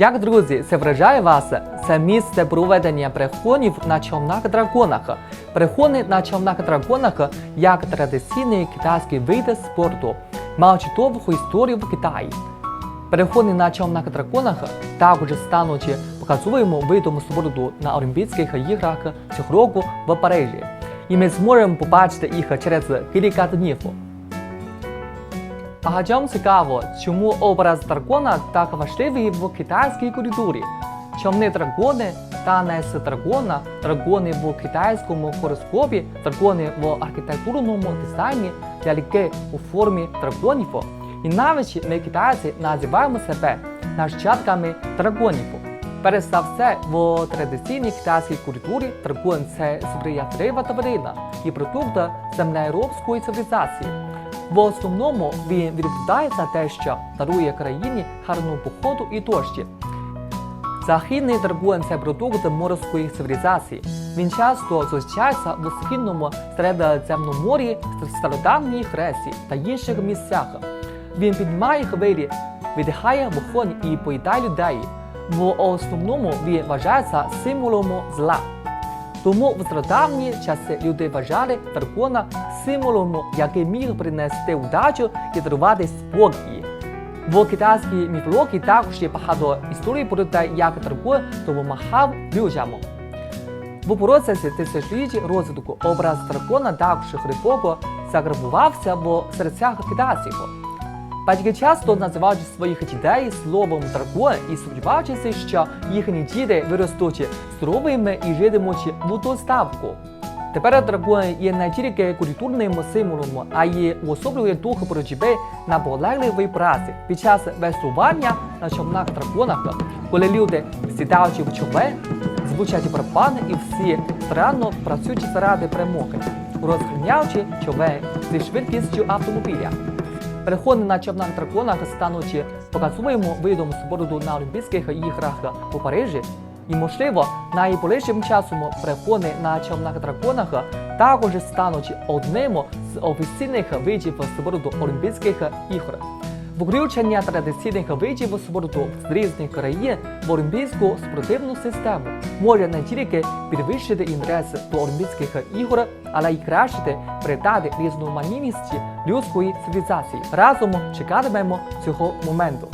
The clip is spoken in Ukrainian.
Як друзі, це вражає вас? Це місце проведення перегонів на човнах драконах. Перегони на човнах драконах як традиційний китайський вид спорту, мають довгу історію в Китаї. Перегони на човнах драконах також стануть показовим видом спорту на Олімпійських іграх цього року в Парижі. І ми зможемо побачити їх через кілька днів. А гаджам цікаво, чому образ дракона так важливий в китайській культурі. Човни дракони, танець дракона, дракони в китайському хороскопі, дракони в архітектурному дизайні, ляльки у формі драконів. І навіть ми китайці називаємо себе нащадками драконів. Перш все, в традиційній китайській культурі дракон це сприятлива тварина і продукт землеробської цивілізації. В основному він відповідає за те, що дарує країні гарну походу і дощі. Західний дракон це продукт морської цивілізації. Він часто зустрічається в східному Середземномор'ї, стародавній Греції та інших місцях. Він піднімає хвилі, видихає вогонь і поїдає людей. В основному він вважається символом зла. Тому в стародавні часи люди вважали дракона символом, який міг принести удачу і дарувати спокій. В китайській міфології також є багато історій про те, як дракон допомагав людям. В процесі тисячоліть розвитку образ дракона також глибоко заграбувався в серцях китайців. Батьки часто називають своїх дітей словом дракон і сподіваючися, що їхні діти виростуть здоровими і житимуть в доставку. Тепер дракон є не тільки культурним символом, а й уособлює дух боротьби на полегливій праці під час веслування на човнах драконах, коли люди сідаючи в човен, звучать барабани і всі старанно працюють заради перемоги, розганяючи човен зі швидкістю автомобіля. Переходи на човнах драконах стануть показуємо видом спорту на Олімпійських іграх у Парижі. І, можливо, найближчим часом переходи на човнах драконах також стануть одним з офіційних видів спорту Олімпійських ігор. Включення традиційних видів спорту з різних країн в олімпійську спортивну систему може не тільки підвищити інтерес до Олімпійських ігор, але й кращити придати різноманітність людської цивілізації. Разом чекатимемо цього моменту.